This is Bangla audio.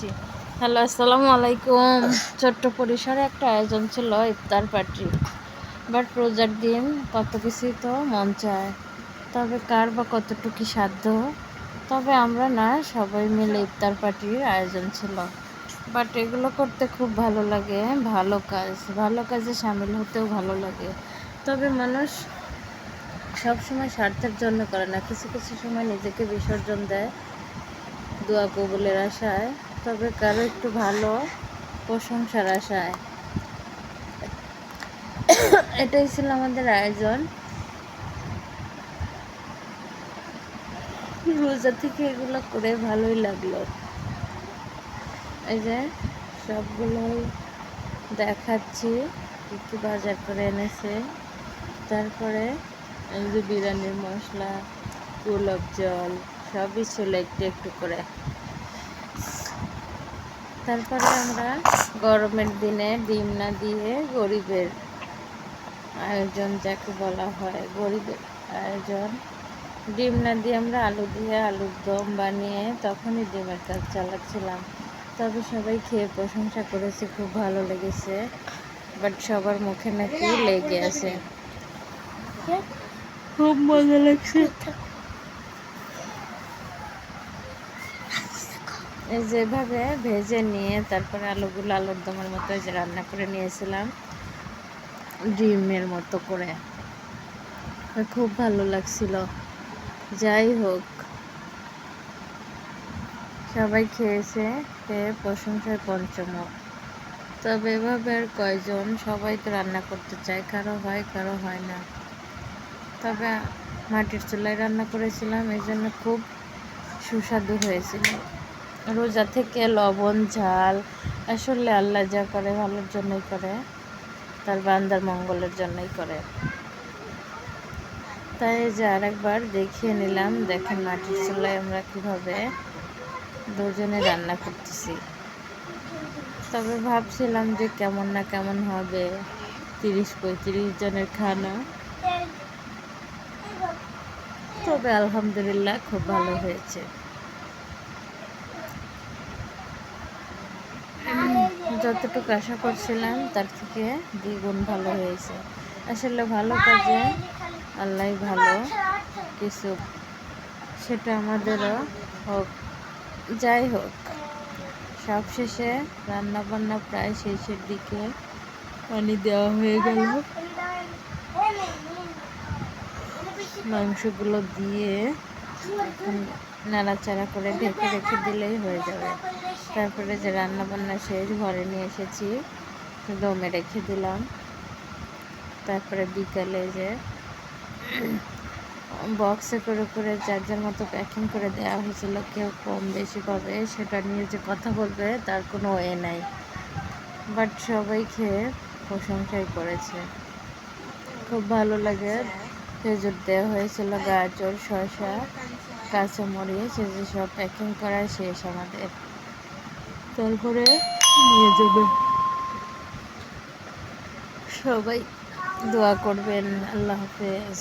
দিচ্ছি হ্যালো, আসসালামু আলাইকুম। ছোট্ট পরিসরে একটা আয়োজন ছিল ইফতার পার্টি। বাট রোজার দিন, কত কিছুই তো মন চায়। তবে কার বা কতটুকু সাধ্য? তবে আমরা না, সবাই মিলে ইফতার পার্টির আয়োজন ছিল। বাট এগুলো করতে খুব ভালো লাগে, ভালো কাজ। ভালো কাজে সামিল হতেও ভালো লাগে। তবে মানুষ সবসময় স্বার্থের জন্য করে না। কিছু কিছু সময় নিজেকে বিসর্জন দেয়, দোয়া কবুলের আশায়। তবে কারও একটু ভালো প্রশংসার আশায়। এটাই ছিল আমাদের আয়োজন। রোজা থেকে এগুলো করে ভালোই লাগল। এই যে সবগুলোই দেখাচ্ছি, একটু বাজার করে এনেছে। তারপরে এই যে বিরিয়ানির মশলা, গোলাপ জল, সবই ছিল একটু একটু করে। তারপরে আমরা গরমের দিনে ডিম না দিয়ে গরিবের আয়োজন যাকে বলা হয়, গরিবের আয়োজন। ডিম না দিয়ে আমরা আলু দিয়ে আলুর দম বানিয়ে তখনই ডিমের কাজ চালাচ্ছিলাম। তবে সবাই খেয়ে প্রশংসা করেছে, খুব ভালো লেগেছে। বাট সবার মুখে নাকি লেগে আছে। খুব মজা লাগছে। যেভাবে ভেজে নিয়ে তারপরে আলুগুলো আলুর দমের মতো যে রান্না করে নিয়েছিলাম, ডিমের মতো করে। খুব ভালো লাগছিল। যাই হোক, সবাই খেয়েছে, খেয়ে প্রশংসায় পঞ্চমক তবে এভাবে আর কয়জন, সবাই তো রান্না করতে চায়, কারও হয় কারও হয় না। তবে মাটির চুলায় রান্না করেছিলাম এই জন্য খুব সুস্বাদু হয়েছিল। রোজা থেকে লবণ, ঝাল, আসলে আল্লাহ যা করে ভালোর জন্যই করে, তার বান্দার মঙ্গলের জন্যই করে। তাই যে আরেকবার দেখিয়ে নিলাম, দেখেন মাটির চুলায় আমরা কীভাবে দুজনে রান্না করতেছি। তবে ভাবছিলাম যে কেমন না কেমন হবে, তিরিশ পঁয়ত্রিশ জনের খানা। তবে আলহামদুলিল্লাহ খুব ভালো হয়েছে। যতটুকু আশা করছিলাম, তার থেকে দ্বিগুণ ভালো হয়েছে। আসলে ভালো কাজে আল্লাহ ভালো, কিছু সেটা আমাদেরও হোক। যাই হোক সব শেষে রান্নাবান্না প্রায় শেষের দিকে পানি দেওয়া হয়ে গেল। মাংসগুলো দিয়ে নাড়াচাড়া করে ঢেকে রেখে দিলেই হয়ে যাবে। তারপরে যে রান্না বান্না শেষ, ঘরে নিয়ে এসেছি দমে রেখে দিলাম। তারপরে বিকালে যে বক্সে করে করে যার যার মতো প্যাকিং করে দেওয়া হয়েছিল, কেউ কম বেশি পাবে, সেটা নিয়ে যে কথা বলবে, তার কোনো ওয়ে নাই। বাট সবাই খেয়ে প্রশংসাই করেছে। খুব ভালো লাগে। খেজুর দেওয়া হয়েছিল, গাজর, শসা কাঁচামরিচ যে সব প্যাকিং করা শেষ আমাদের। তারপরে নিয়ে যাবে। সবাই দোয়া করবেন আল্লাহ হাফেজ।